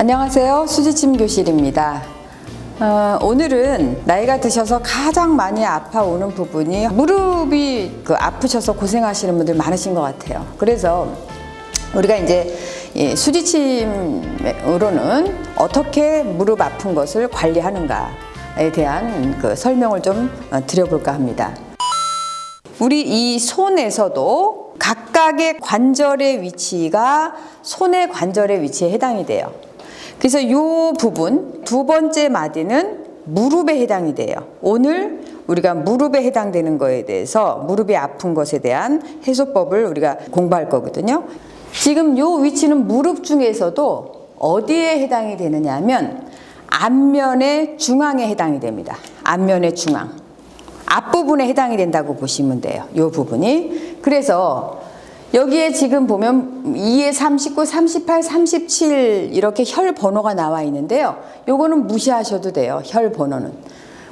안녕하세요. 수지침 교실입니다. 어, 오늘은 나이가 드셔서 가장 많이 아파오는 부분이 무릎이 그 아프셔서 고생하시는 분들 많으신 것 같아요. 그래서 우리가 이제 이 수지침으로는 어떻게 무릎 아픈 것을 관리하는가에 대한 그 설명을 좀 어, 드려볼까 합니다. 우리 이 손에서도 각각의 관절의 위치가 손의 관절의 위치에 해당이 돼요. 그래서 이 부분 두 번째 마디는 무릎에 해당이 돼요. 오늘 우리가 무릎에 해당되는 거에 대해서 무릎이 아픈 것에 대한 해소법을 우리가 공부할 거거든요. 지금 이 위치는 무릎 중에서도 어디에 해당이 되느냐 하면 앞면의 중앙에 해당이 됩니다. 앞면의 중앙. 앞부분에 해당이 된다고 보시면 돼요. 이 부분이. 그래서 여기에 지금 보면 2에 39, 38, 37 이렇게 혈 번호가 나와 있는데요. 요거는 무시하셔도 돼요. 혈 번호는.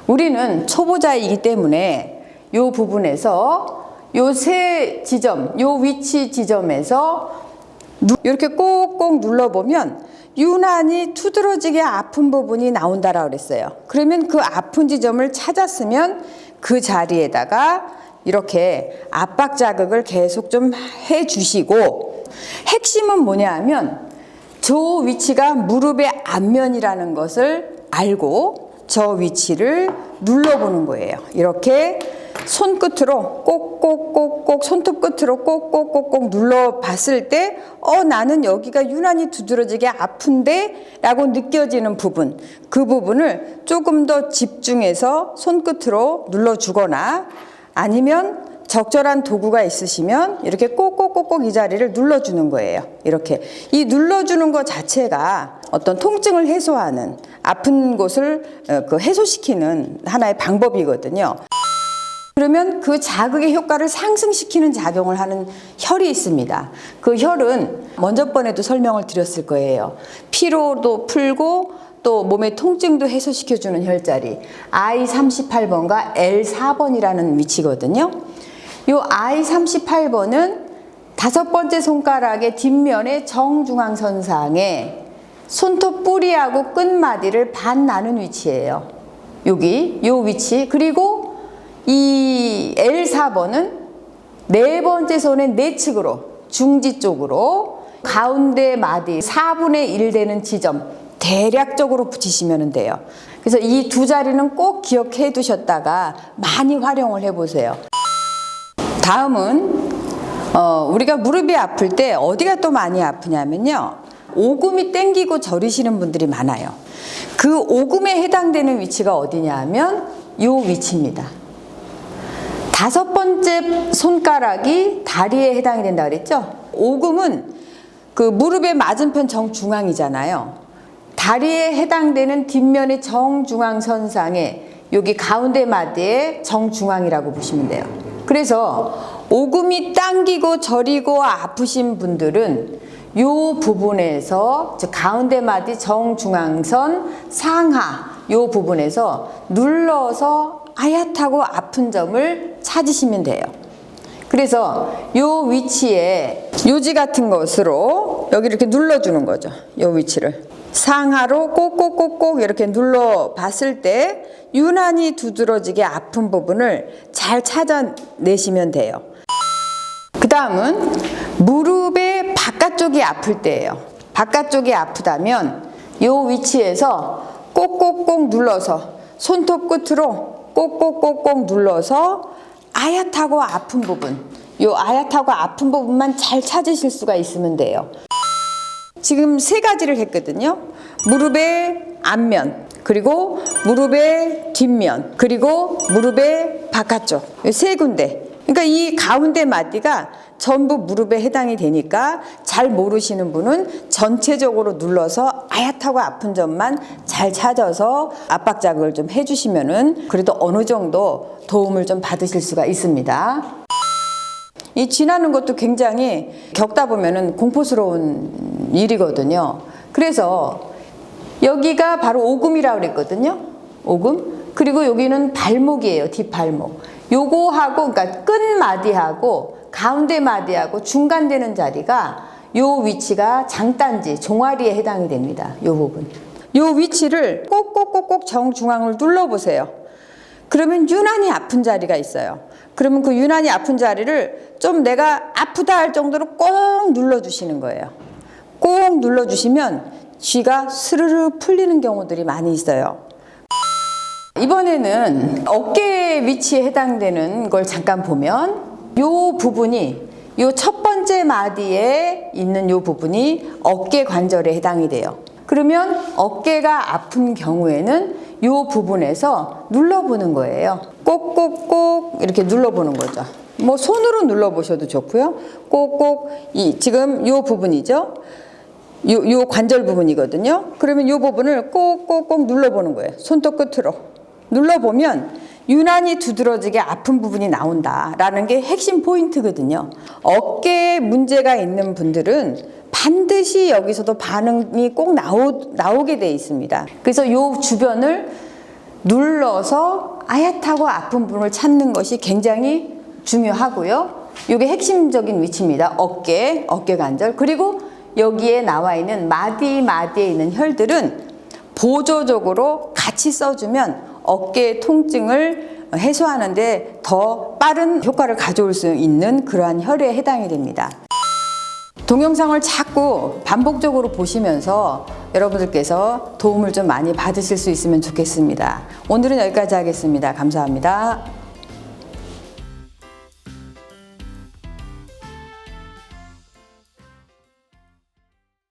우리는 초보자이기 때문에 요 부분에서 요 세 지점, 요 위치 지점에서 누- 이렇게 꼭꼭 눌러보면 유난히 투드러지게 아픈 부분이 나온다라 그랬어요. 그러면 그 아픈 지점을 찾았으면 그 자리에다가 이렇게 압박 자극을 계속 좀 해주시고 핵심은 뭐냐 하면 저 위치가 무릎의 앞면이라는 것을 알고 저 위치를 눌러보는 거예요. 이렇게 손끝으로 꼭꼭꼭꼭 손톱 끝으로 꼭꼭꼭꼭 눌러 봤을 때, 어, 나는 여기가 유난히 두드러지게 아픈데? 라고 느껴지는 부분. 그 부분을 조금 더 집중해서 손끝으로 눌러 주거나 아니면 적절한 도구가 있으시면 이렇게 꼭꼭꼭꼭 이 자리를 눌러주는 거예요. 이렇게. 이 눌러주는 것 자체가 어떤 통증을 해소하는 아픈 곳을 어, 그 해소시키는 하나의 방법이거든요. 그러면 그 자극의 효과를 상승시키는 작용을 하는 혈이 있습니다. 그 혈은 먼저 번에도 설명을 드렸을 거예요. 피로도 풀고 또 몸의 통증도 해소시켜주는 혈자리 I38번과 L4번이라는 위치거든요. 요 I38번은 다섯 번째 손가락의 뒷면의 정중앙선상에 손톱 뿌리하고 끝마디를 반 나눈 위치예요. 여기 요 위치 그리고 이 L4번은 네 번째 손의 내측으로 중지 쪽으로 가운데 마디 4분의 1 되는 지점 대략적으로 붙이시면 돼요. 그래서 이 두 자리는 꼭 기억해 두셨다가 많이 활용을 해 보세요. 다음은 어, 우리가 무릎이 아플 때 어디가 또 많이 아프냐면요. 오금이 땡기고 저리시는 분들이 많아요. 그 오금에 해당되는 위치가 어디냐 하면 요 위치입니다. 다섯 번째 손가락이 다리에 해당이 된다 그랬죠? 오금은 그 무릎의 맞은편 정중앙이잖아요. 다리에 해당되는 뒷면의 정중앙선상에 여기 가운데 마디에 정중앙이라고 보시면 돼요. 그래서 오금이 당기고 저리고 아프신 분들은 요 부분에서 즉 가운데 마디 정중앙선 상하 요 부분에서 눌러서 아얏하고 아픈 점을 찾으시면 돼요. 그래서 요 위치에 요지 같은 것으로 여기 이렇게 눌러주는 거죠. 요 위치를. 상하로 꼭꼭꼭꼭 이렇게 눌러 봤을 때 유난히 두드러지게 아픈 부분을 잘 찾아내시면 돼요. 그 다음은 무릎의 바깥쪽이 아플 때예요. 바깥쪽이 아프다면 요 위치에서 꼭꼭꼭 눌러서 손톱 끝으로 꼭꼭꼭꼭 눌러서 아얏하고 아픈 부분, 요 아얏하고 아픈 부분만 잘 찾으실 수가 있으면 돼요. 지금 세 가지를 했거든요. 무릎의 앞면, 그리고 무릎의 뒷면, 그리고 무릎의 바깥쪽. 이세 군데. 그러니까 이 가운데 마디가 전부 무릎에 해당이 되니까 잘 모르시는 분은 전체적으로 눌러서 아얏하고 아픈 점만 잘 찾아서 압박 자극을 좀 해주시면은 그래도 어느 정도 도움을 좀 받으실 수가 있습니다. 이 지나는 것도 굉장히 겪다 보면은 공포스러운 일이거든요. 그래서 여기가 바로 오금이라고 그랬거든요. 오금. 그리고 여기는 발목이에요. 뒷발목. 요거하고 그러니까 끝 마디하고 가운데 마디하고 중간 되는 자리가 요 위치가 장단지, 종아리에 해당이 됩니다. 요 부분. 요 위치를 꼭꼭꼭꼭 정중앙을 눌러보세요. 그러면 유난히 아픈 자리가 있어요. 그러면 그 유난히 아픈 자리를 좀 내가 아프다 할 정도로 꼭 눌러주시는 거예요. 꼭 눌러주시면 쥐가 스르르 풀리는 경우들이 많이 있어요. 이번에는 어깨 위치에 해당되는 걸 잠깐 보면 요 부분이 요첫 번째 마디에 있는 요 부분이 어깨 관절에 해당이 돼요. 그러면 어깨가 아픈 경우에는 요 부분에서 눌러보는 거예요. 꼭꼭꼭 이렇게 눌러보는 거죠. 뭐 손으로 눌러보셔도 좋고요. 꼭꼭 이 지금 요 부분이죠. 요, 요 관절 부분이거든요. 그러면 요 부분을 꼭꼭꼭 눌러보는 거예요. 손톱 끝으로. 눌러보면 유난히 두드러지게 아픈 부분이 나온다라는 게 핵심 포인트거든요. 어깨에 문제가 있는 분들은 반드시 여기서도 반응이 꼭 나오, 나오게 돼 있습니다. 그래서 요 주변을 눌러서 아얏하고 아픈 부분을 찾는 것이 굉장히 중요하고요. 이게 핵심적인 위치입니다. 어깨, 어깨 관절. 그리고 여기에 나와 있는 마디 마디에 있는 혈들은 보조적으로 같이 써주면 어깨 통증을 해소하는데 더 빠른 효과를 가져올 수 있는 그러한 혈에 해당이 됩니다. 동영상을 자꾸 반복적으로 보시면서 여러분들께서 도움을 좀 많이 받으실 수 있으면 좋겠습니다. 오늘은 여기까지 하겠습니다. 감사합니다.